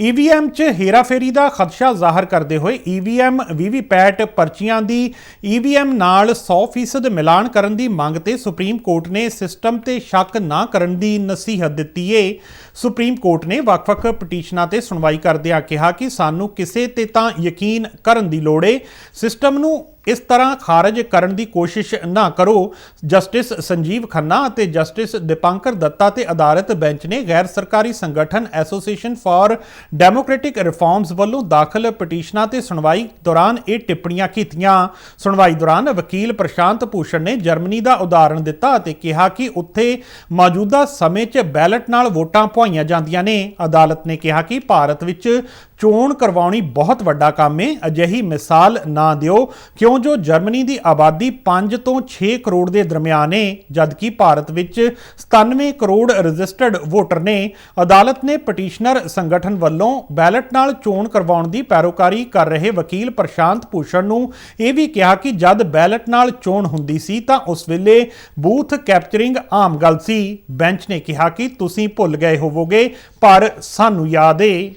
EVM 'ਚ ਹੇਰਾਫੇਰੀ ਦਾ ਖਦਸ਼ਾ ਜ਼ਾਹਰ ਕਰਦੇ ਹੋਏ ਈਵੀਐਮ ਵੀਵੀਪੈਟ ਪਰਚੀਆਂ ਦੀ ਈਵੀਐਮ ਨਾਲ 100% ਮਿਲਾਨ ਕਰਨ ਦੀ ਮੰਗ ਤੇ ਸੁਪਰੀਮ ਕੋਰਟ ਨੇ ਸਿਸਟਮ ਤੇ ਸ਼ੱਕ ਨਾ ਕਰਨ ਦੀ ਨਸੀਹਤ ਦਿੱਤੀ ਏ। ਸੁਪਰੀਮ ਕੋਰਟ ਨੇ ਵੱਖ-ਵੱਖ ਪਟੀਸ਼ਨਾਂ ਤੇ ਸੁਣਵਾਈ ਕਰਦਿਆਂ ਕਿਹਾ ਕਿ ਸਾਨੂੰ ਕਿਸੇ ਤੇ ਤਾਂ ਯਕੀਨ ਕਰਨ ਦੀ ਲੋੜ ਏ। ਸਿਸਟਮ ਨੂੰ ਇਸ ਤਰ੍ਹਾਂ ਖਾਰਜ ਕਰਨ ਦੀ ਕੋਸ਼ਿਸ਼ ਨਾ ਕਰੋ। ਜਸਟਿਸ ਸੰਜੀਵ ਖੰਨਾ ਅਤੇ ਜਸਟਿਸ ਦੀਪਾਂਕਰ ਦੱਤਾ ਤੇ ਅਦਾਲਤ ਬੈਂਚ ਨੇ ਗੈਰ ਸਰਕਾਰੀ ਸੰਗਠਨ ਐਸੋਸੀਏਸ਼ਨ ਫਾਰ ਡੈਮੋਕ੍ਰੈਟਿਕ ਰਿਫਾਰਮਸ ਵੱਲੋਂ ਦਾਖਲ ਪਟੀਸ਼ਨਾਂ ਤੇ ਸੁਣਵਾਈ ਦੌਰਾਨ ਇਹ ਟਿੱਪਣੀਆਂ ਕੀਤੀਆਂ। ਸੁਣਵਾਈ ਦੌਰਾਨ ਵਕੀਲ ਪ੍ਰਸ਼ਾਂਤ ਭੂਸ਼ਣ ਨੇ ਜਰਮਨੀ ਦਾ ਉਦਾਹਰਣ ਦਿੱਤਾ ਅਤੇ ਕਿਹਾ ਕਿ ਉੱਥੇ ਮੌਜੂਦਾ ਸਮੇਂ 'ਚ ਬੈਲਟ ਨਾਲ ਵੋਟਾਂ ਪਵਾਈਆਂ ਜਾਂਦੀਆਂ ਨੇ। ਅਦਾਲਤ ਨੇ ਕਿਹਾ ਕਿ ਭਾਰਤ ਵਿੱਚ ਚੋਣ ਕਰਵਾਉਣੀ ਬਹੁਤ ਵੱਡਾ ਕੰਮ ਹੈ ਅਜਿਹੀ ਮਿਸਾਲ ਨਾ ਦਿਓ। ਕਿਉਂ ਜੋ ਜਰਮਨੀ ਦੀ ਆਬਾਦੀ 5 ਤੋਂ 6 ਕਰੋੜ ਦੇ ਦਰਮਿਆਨ ਹੈ ਜਦਕਿ ਭਾਰਤ ਵਿੱਚ 97 ਕਰੋੜ ਰਜਿਸਟਰਡ ਵੋਟਰ ਨੇ, ਅਦਾਲਤ ਨੇ ਪਟੀਸ਼ਨਰ ਸੰਗਠਨ ਵੱਲੋਂ ਬੈਲਟ ਨਾਲ ਚੋਣ ਕਰਵਾਉਣ ਦੀ ਪੈਰੋਕਾਰੀ ਕਰ ਰਹੇ ਵਕੀਲ ਪ੍ਰਸ਼ਾਂਤ ਭੂਸ਼ਣ ਨੂੰ ਇਹ ਵੀ ਕਿਹਾ ਕਿ ਜਦ ਬੈਲਟ ਨਾਲ ਚੋਣ ਹੁੰਦੀ ਸੀ ਤਾਂ ਉਸ ਵੇਲੇ ਬੂਥ ਕੈਪਚਰਿੰਗ ਆਮ ਗੱਲ ਸੀ। ਬੈਂਚ ਨੇ ਕਿਹਾ ਕਿ ਤੁਸੀਂ ਭੁੱਲ ਗਏ ਹੋਵੋਗੇ, ਪਰ ਸਾਨੂੰ ਯਾਦ ਏ।